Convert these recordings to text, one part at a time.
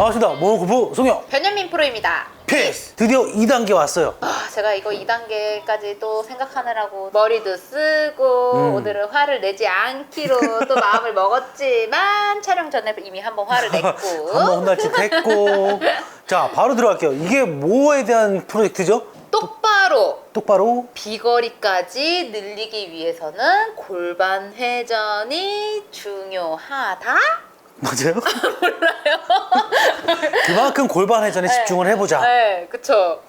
반갑습니다. 모노코프 송영 변현민 프로입니다. 피스 드디어 2단계 왔어요. 아, 제가 이거 2단계까지 또 생각하느라고 머리도 쓰고 음. 오늘은 화를 내지 않기로 또 마음을 먹었지만 촬영 전에 이미 한번 화를 냈고 한번 혼날 지 됐고 자 바로 들어갈게요. 이게 뭐에 대한 프로젝트죠? 똑바로 똑바로 비거리까지 늘리기 위해서는 골반 회전이 중요하다. 맞아요? 몰라요. 그만큼 골반 회전에 집중을 해보자. 네, 그쵸.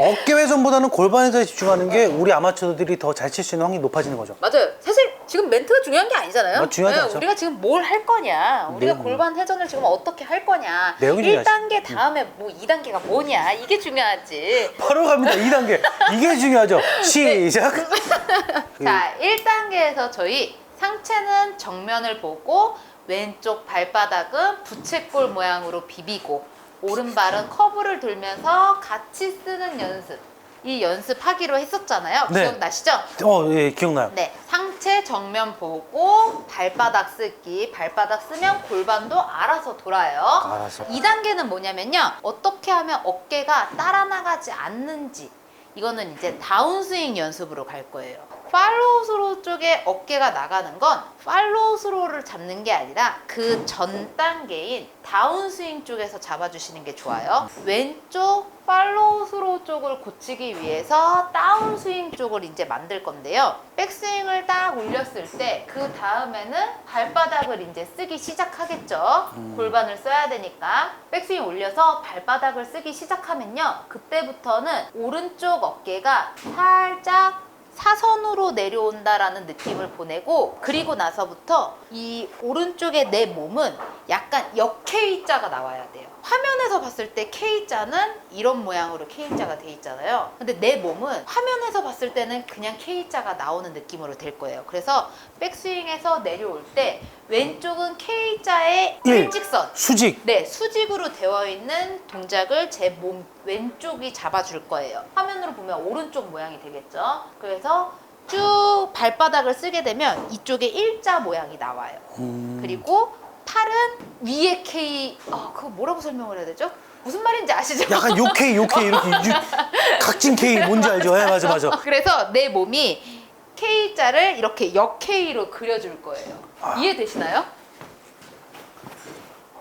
어깨 회전보다는 골반 회전에 집중하는 게 우리 아마추어들이 더 잘 칠 수 있는 확률이 높아지는 거죠. 맞아요. 사실 지금 멘트가 중요한 게 아니잖아요. 뭐 중요하지 네, 않죠. 우리가 지금 뭘 할 거냐, 우리가 내용. 골반 회전을 지금 어떻게 할 거냐, 내용이 중요하지. 1단계 다음에 뭐 2단계가 뭐냐 이게 중요하지. 바로 갑니다. 2단계. 이게 중요하죠. 시작. 그 자, 1단계에서 저희 상체는 정면을 보고 왼쪽 발바닥은 부채꼴 모양으로 비비고 오른발은 커브를 돌면서 같이 쓰는 연습. 이 연습하기로 했었잖아요. 네. 기억나시죠? 어, 예, 기억나요. 네, 상체 정면 보고 발바닥 쓰기. 발바닥 쓰면 골반도 알아서 돌아요. 알아서. 2단계는 뭐냐면요. 어떻게 하면 어깨가 따라 나가지 않는지. 이거는 이제 다운스윙 연습으로 갈 거예요. 팔로우 스로 쪽에 어깨가 나가는 건 팔로우 스로를 잡는 게 아니라 그 전 단계인 다운 스윙 쪽에서 잡아주시는 게 좋아요. 왼쪽 팔로우 스로 쪽을 고치기 위해서 다운 스윙 쪽을 이제 만들 건데요. 백스윙을 딱 올렸을 때 그 다음에는 발바닥을 이제 쓰기 시작하겠죠. 골반을 써야 되니까 백스윙 올려서 발바닥을 쓰기 시작하면요. 그때부터는 오른쪽 어깨가 살짝 사선으로 내려온다라는 느낌을 보내고 그리고 나서부터 이 오른쪽에 내 몸은 약간 역 K자가 나와야 돼요. 화면에서 봤을 때 K자는 이런 모양으로 K자가 돼 있잖아요. 근데 내 몸은 화면에서 봤을 때는 그냥 K자가 나오는 느낌으로 될 거예요. 그래서 백스윙에서 내려올 때 왼쪽은 K자의 일. 일직선 수직. 네, 수직으로 되어 있는 동작을 제 몸 왼쪽이 잡아줄 거예요. 화면으로 보면 오른쪽 모양이 되겠죠. 그래서 쭉 발바닥을 쓰게 되면 이쪽에 일자 모양이 나와요. 음, 그리고 팔은 위에 K, 아, 그거 뭐라고 설명을 해야 되죠? 무슨 말인지 아시죠? 약간 요케이, 요케이 이렇게 유- 각진 K 뭔지 알죠? 예, 맞아, 맞아. 그래서 내 몸이 K자를 이렇게 역 K로 그려줄 거예요. 아. 이해되시나요?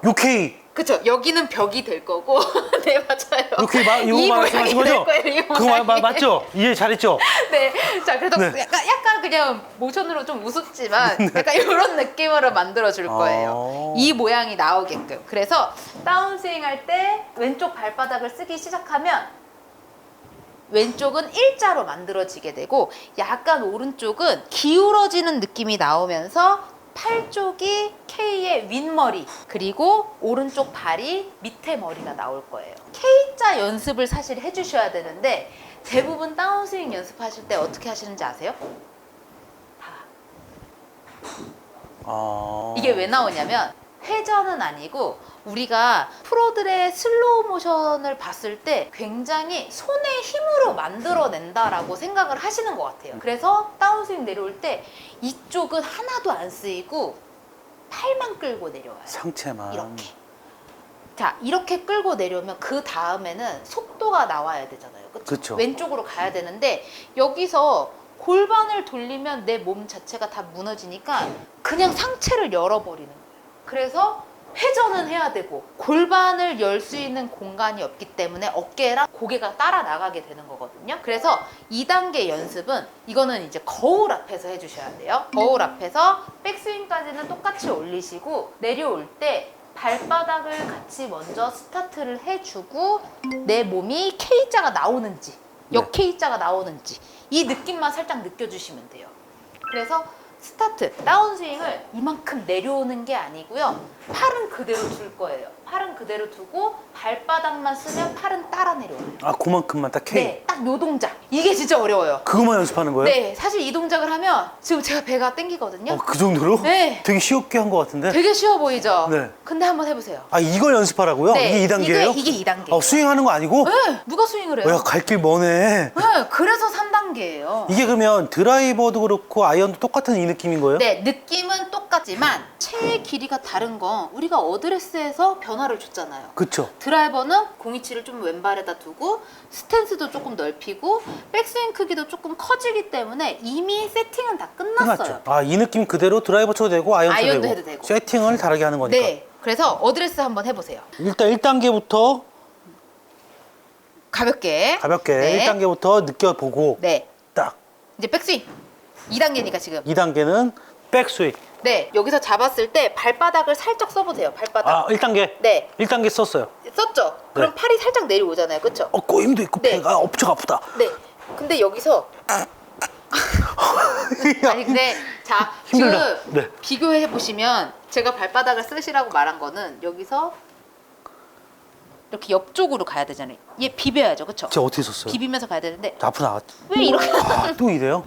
요케이. 그쵸 여기는 벽이 될 거고 네 맞아요 요케이 마, 이거 이 말씀하신 모양이 거죠? 될 거예요, 이 그거 마, 마, 모양이. 맞죠? 이해 잘했죠? 네자 그래서 네. 약간 약간 그냥 모션으로 좀 우습지만 약간 이런 느낌으로 만들어 줄 거예요 아. 이 모양이 나오게끔 그래서 다운스윙 할 때 왼쪽 발바닥을 쓰기 시작하면 왼쪽은 일자로 만들어지게 되고 약간 오른쪽은 기울어지는 느낌이 나오면서 팔 쪽이 K의 윗머리 그리고 오른쪽 발이 밑에 머리가 나올 거예요. K자 연습을 사실 해주셔야 되는데 대부분 다운스윙 연습하실 때 어떻게 하시는지 아세요? 다 아. 이게 왜 나오냐면 회전은 아니고 우리가 프로들의 슬로우 모션을 봤을 때 굉장히 손의 힘으로 만들어낸다라고 생각을 하시는 것 같아요. 그래서 다운스윙 내려올 때 이쪽은 하나도 안 쓰이고 팔만 끌고 내려와요. 상체만. 이렇게. 자, 이렇게 끌고 내려오면 그 다음에는 속도가 나와야 되잖아요. 그쵸. 왼쪽으로 가야 되는데 여기서 골반을 돌리면 내 몸 자체가 다 무너지니까 그냥 상체를 열어버리는 거예요. 그래서 회전은 해야 되고 골반을 열 수 있는 공간이 없기 때문에 어깨랑 고개가 따라 나가게 되는 거거든요. 그래서 2단계 연습은 이거는 이제 거울 앞에서 해주셔야 돼요. 거울 앞에서 백스윙까지는 똑같이 올리시고 내려올 때 발바닥을 같이 먼저 스타트를 해주고 내 몸이 K자가 나오는지 역 K자가 나오는지 이 느낌만 살짝 느껴주시면 돼요. 그래서 스타트 다운스윙을 이만큼 내려오는 게 아니고요. 팔은 그대로 둘 거예요. 팔은 그대로 두고 발바닥만 쓰면 팔은 따라 내려와요. 아, 그만큼만 딱 K. 네, 딱 요 동작. 이게 진짜 어려워요. 그것만 연습하는 거예요? 네, 사실 이 동작을 하면 지금 제가 배가 땡기거든요. 어, 그 정도로? 네. 되게 쉽게 한 것 같은데? 되게 쉬워 보이죠? 네. 근데 한번 해보세요. 아, 이걸 연습하라고요? 네, 이게 2단계예요? 이게, 이게 2단계. 어, 스윙하는 거 아니고? 네, 누가 스윙을 해요? 어, 야, 갈 길 머네. 네, 그래서 3단계예요. 이게 그러면 드라이버도 그렇고 아이언도 똑같은 이 느낌인 거예요? 네, 느낌은 똑같지만 체의 길이가 다른 건 우리가 어드레스에서 변화를 줬잖아요. 그쵸. 드라이버는 027을 좀 왼발에다 두고 스탠스도 조금 넓히고 백스윙 크기도 조금 커지기 때문에 이미 세팅은 다 끝났어요. 끝났죠. 아, 이 느낌 그대로 드라이버 쳐도 되고 아이언 쳐도 아이언도 되고. 해도 되고. 세팅을 다르게 하는 거니까. 네. 그래서 어드레스 한번 해보세요. 일단 1단계부터 가볍게. 가볍게 네. 1단계부터 느껴보고 네. 딱 이제 백스윙. 2단계니까 지금. 2단계는 백스윙. 네. 여기서 잡았을 때 발바닥을 살짝 써보세요. 발바닥. 아, 1단계. 네. 1단계 썼어요. 썼죠? 그럼 네. 팔이 살짝 내려오잖아요. 그쵸? 어, 꼬임도 있고 네. 배가 엄청 아프다. 네. 근데 여기서 아니 근데 자 힘들다. 지금 네. 비교해 보시면 제가 발바닥을 쓰시라고 말한 거는 여기서 이렇게 옆쪽으로 가야 되잖아요. 얘 비벼야죠, 그렇죠? 제가 어떻게 썼어요? 비비면서 가야 되는데 아프나. 왜 이렇게? 아, 또 이래요?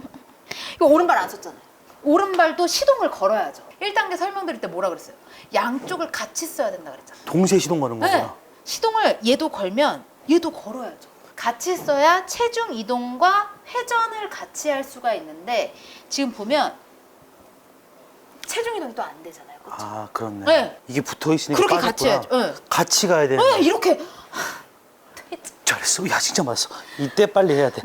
이거 오른발 안 썼잖아요. 오른발도 시동을 걸어야죠. 1단계 설명드릴 때 뭐라 그랬어요? 양쪽을 같이 써야 된다 그랬잖아요. 동시에 시동 거는 네. 거구나. 시동을 얘도 걸면 얘도 걸어야죠. 같이 써야 체중 이동과 회전을 같이 할 수가 있는데 지금 보면 체중 이동이 또 안 되잖아요. 그렇죠? 아, 그렇네. 네. 이게 붙어 있으니까 그렇게. 같이 해야죠. 네. 같이 가야 되는. 네, 이렇게 잘했어. 야, 진짜 맞았어. 이때 빨리 해야 돼.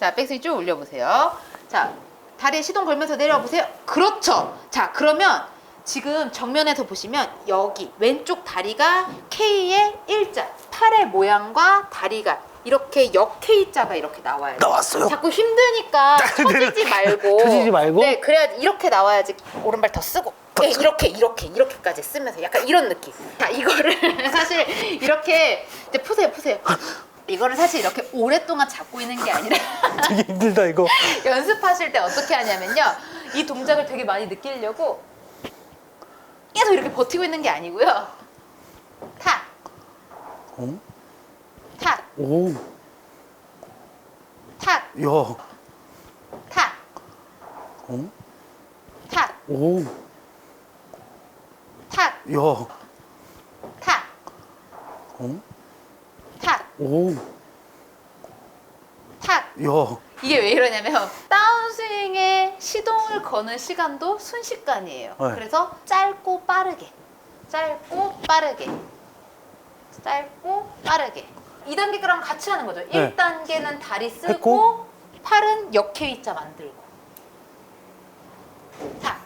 자 백스윙 쭉 올려보세요. 자 다리에 시동 걸면서 내려와 보세요. 그렇죠. 자 그러면 지금 정면에서 보시면 여기 왼쪽 다리가 K의 일자, 팔의 모양과 다리가 이렇게 역 K자가 이렇게 나와요. 나왔어요. 자꾸 힘드니까 쳐지지 말고. 쳐지지 말고? 네, 그래야지 이렇게 나와야지 오른발 더 쓰고. 네, 이렇게 이렇게 이렇게까지 쓰면서 약간 이런 느낌. 자 이거를 사실 이렇게 이제 푸세요 푸세요. 이거를 사실 이렇게 오랫동안 잡고 있는 게 아니라 되게 힘들다, 이거. 연습하실 때 어떻게 하냐면요. 이 동작을 되게 많이 느끼려고 계속 이렇게 버티고 있는 게 아니고요. 탁, 어? 탁, 오, 탁, 야, 탁, 어? 탁, 오, 탁, 야, 탁, 어? 탁, 오, 탁. 야. 이게 왜 이러냐면 다운스윙에 시동을 거는 시간도 순식간이에요. 네. 그래서 짧고 빠르게, 짧고 빠르게, 짧고 빠르게. 2단계 거랑 같이 하는 거죠. 네. 1단계는 다리 쓰고 했고. 팔은 역회의자 만들고. 탁.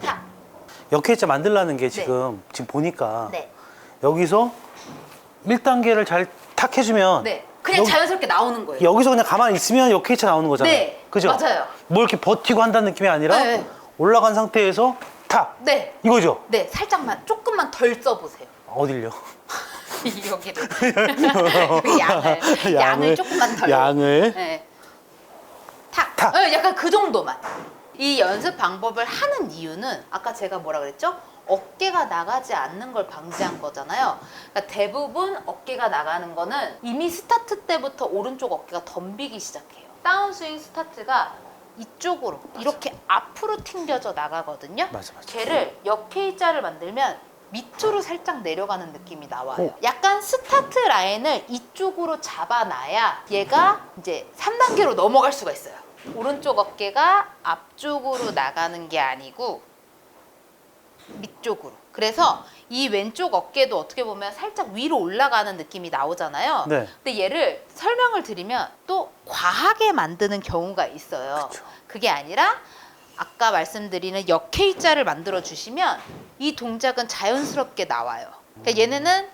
탁. 역회자 만들라는 게 지금 지금 보니까 네. 여기서 1단계를 잘 탁 해주면 네. 그냥 여기- 자연스럽게 나오는 거예요. 여기서 그냥 가만히 있으면 역회차 나오는 거잖아요. 네. 그죠? 맞아요. 뭐 이렇게 버티고 한다는 느낌이 아니라 네, 네. 올라간 상태에서 탁 네. 이거죠. 네. 살짝만, 조금만 덜 써보세요. 어딜요? 여기를 그 양을 양을 조금만 덜 양을 네. 탁. 탁. 네, 약간 그 정도만 이 연습 방법을 하는 이유는 아까 제가 뭐라 그랬죠 어깨가 나가지 않는 걸 방지한 거잖아요 그러니까 대부분 어깨가 나가는 거는 이미 스타트 때부터 오른쪽 어깨가 덤비기 시작해요 다운스윙 스타트가 이쪽으로 이렇게 앞으로 튕겨져 나가거든요 맞아, 맞아. 걔를 역K자를 만들면 밑으로 살짝 내려가는 느낌이 나와요. 오. 약간 스타트 라인을 이쪽으로 잡아놔야 얘가 이제 3단계로 넘어갈 수가 있어요. 오른쪽 어깨가 앞쪽으로 나가는 게 아니고 밑쪽으로. 그래서 이 왼쪽 어깨도 어떻게 보면 살짝 위로 올라가는 느낌이 나오잖아요. 네. 근데 얘를 설명을 드리면 또 과하게 만드는 경우가 있어요. 그쵸. 그게 아니라 아까 말씀드리는 역K자를 만들어 주시면 이 동작은 자연스럽게 나와요. 그러니까 얘네는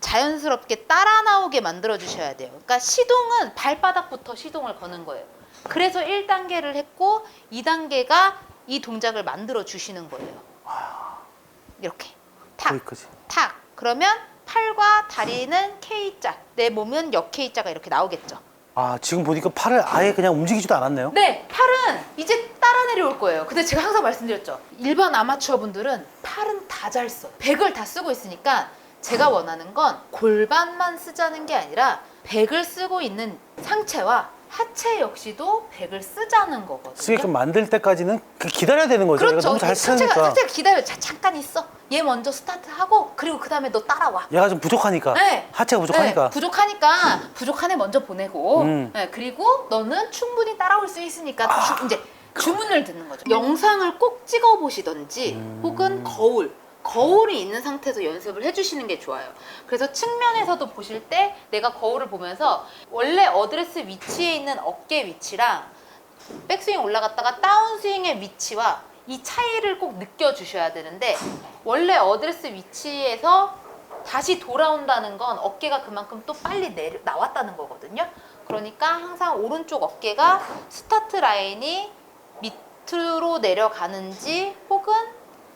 자연스럽게 따라 나오게 만들어 주셔야 돼요. 그러니까 시동은 발바닥부터 시동을 거는 거예요. 그래서 1단계를 했고 2단계가 이 동작을 만들어 주시는 거예요. 이렇게 탁, 거기까지. 탁. 그러면 팔과 다리는 K자, 내 몸은 역 K자가 이렇게 나오겠죠. 아 지금 보니까 팔을 아예 그냥 움직이지도 않았네요. 네, 팔은 이제 따라 내려올 거예요. 근데 제가 항상 말씀드렸죠. 일반 아마추어 분들은 팔은 다 잘 써. 백을 다 쓰고 있으니까 제가 원하는 건 골반만 쓰자는 게 아니라 백을 쓰고 있는 상체와 하체 역시도 100을 쓰자는 거거든요. 쓰게끔 만들 때까지는 그 기다려야 되는 거죠. 그렇죠. 얘가 너무 잘 상체가, 쓰니까. 상체가 기다려. 자, 잠깐 있어. 얘 먼저 스타트하고 그리고 그 다음에 너 따라와. 얘가 좀 부족하니까. 네. 하체가 부족하니까. 네, 부족하니까 부족한 애 먼저 보내고 음. 네, 그리고 너는 충분히 따라올 수 있으니까 아, 주- 이제 주문을 듣는 거죠. 영상을 꼭 찍어 보시던지 음. 혹은 거울 거울이 있는 상태에서 연습을 해주시는 게 좋아요. 그래서 측면에서도 보실 때 내가 거울을 보면서 원래 어드레스 위치에 있는 어깨 위치랑 백스윙 올라갔다가 다운스윙의 위치와 이 차이를 꼭 느껴주셔야 되는데 원래 어드레스 위치에서 다시 돌아온다는 건 어깨가 그만큼 또 빨리 내려, 나왔다는 거거든요. 그러니까 항상 오른쪽 어깨가 스타트 라인이 밑으로 내려가는지 혹은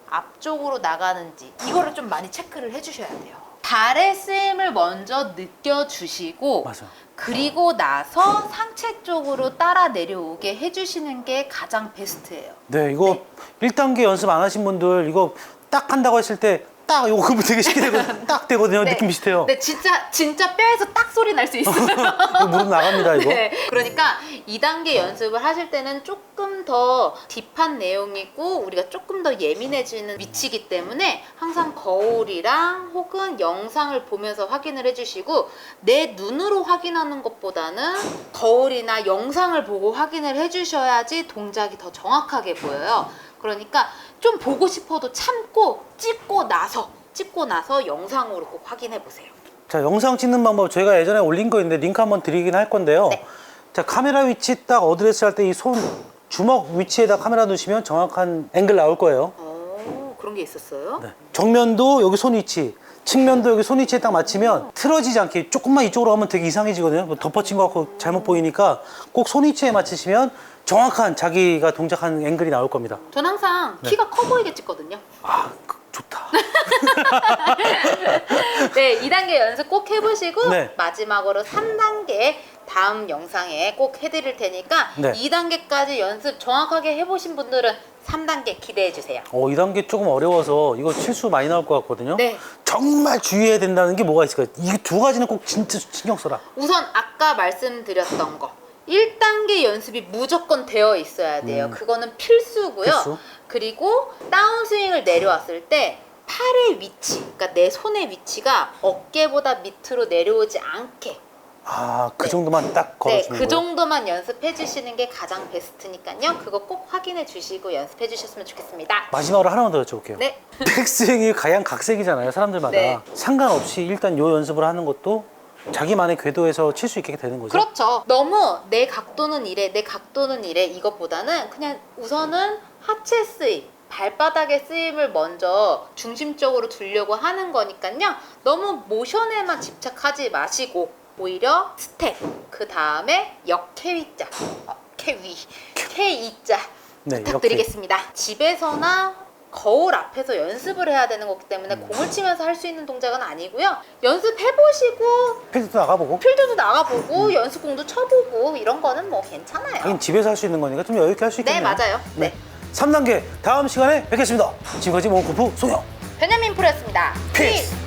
앞쪽으로 나가는지 이거를 좀 많이 체크를 해주셔야 돼요. 발의 쓰임을 먼저 느껴주시고 맞아. 그리고 나서 상체 쪽으로 따라 내려오게 해주시는 게 가장 베스트예요. 네, 이거 1단계 연습 안 하신 분들 이거 딱 한다고 했을 때 딱 이거 그러면 되게 쉽게 되거든요. 딱 되거든요. 네. 느낌 비슷해요. 네, 진짜 진짜 뼈에서 딱 소리 날 수 있어요. 이거 무릎 나갑니다, 이거. 네, 그러니까 2단계 연습을 하실 때는 조금 더 딥한 내용이고 우리가 조금 더 예민해지는 위치이기 때문에 항상 거울이랑 혹은 영상을 보면서 확인을 해주시고 내 눈으로 확인하는 것보다는 거울이나 영상을 보고 확인을 해주셔야지 동작이 더 정확하게 보여요. 그러니까 좀 보고 싶어도 참고 찍고 나서 찍고 나서 영상으로 꼭 확인해 보세요. 자, 영상 찍는 방법 저희가 예전에 올린 거 있는데 링크 한번 드리긴 할 건데요. 네. 자, 카메라 위치 딱 어드레스 할 때 이 손 주먹 위치에다 카메라 두시면 정확한 앵글 나올 거예요. 어, 그런 게 있었어요? 네. 정면도 여기 손 위치, 측면도 여기 손 위치에 딱 맞추면 틀어지지 않게 조금만 이쪽으로 가면 되게 이상해지거든요. 뭐 덮어친 것 같고 잘못 보이니까 꼭 손 위치에 맞추시면 정확한 자기가 동작하는 앵글이 나올 겁니다. 전 항상 네. 키가 커 보이게 찍거든요. 아, 그- 좋다. 네, 2단계 연습 꼭 해보시고 네. 마지막으로 3단계 다음 영상에 꼭 해드릴 테니까 네. 2단계까지 연습 정확하게 해보신 분들은 3단계 기대해 주세요. 어, 2단계 조금 어려워서 이거 실수 많이 나올 것 같거든요. 네. 정말 주의해야 된다는 게 뭐가 있을까요? 이 두 가지는 꼭 진짜 신경 써라. 우선 아까 말씀드렸던 거 1단계 연습이 무조건 되어 있어야 돼요. 음. 그거는 필수고요. 필수. 그리고 다운스윙을 내려왔을 때 팔의 위치, 그러니까 내 손의 위치가 어깨보다 밑으로 내려오지 않게 아, 그 네. 정도만 딱 네, 걸어주는 그 거예요. 정도만 연습해 주시는 게 가장 베스트니까요. 그거 꼭 확인해 주시고 연습해 주셨으면 좋겠습니다. 마지막으로 하나만 더 여쭤볼게요. 네. 백스윙이 가양 각색이잖아요, 사람들마다. 네. 상관없이 일단 요 연습을 하는 것도 자기만의 궤도에서 칠 수 있게 되는 거죠. 그렇죠. 너무 내 각도는 이래, 내 각도는 이래 이것보다는 그냥 우선은 하체 스윙, 발바닥의 스윙을 먼저 중심적으로 두려고 하는 거니까요. 너무 모션에만 집착하지 마시고 오히려 스텝, 그 다음에 역캐위자, 어, 캐위, 캐이자 네, 부탁드리겠습니다. 집에서나 거울 앞에서 연습을 해야 되는 거기 때문에 음. 공을 치면서 할 수 있는 동작은 아니고요. 연습해보시고 필드도 나가보고. 필드도 나가보고 연습공도 쳐보고 이런 거는 뭐 괜찮아요. 하긴 집에서 할 수 있는 거니까 좀 여유 있게 할 수 네 있겠네요. 맞아요. 네. 3단계 다음 시간에 뵙겠습니다. 지금까지 몽코프 송영. 변현민 프로였습니다. 피스.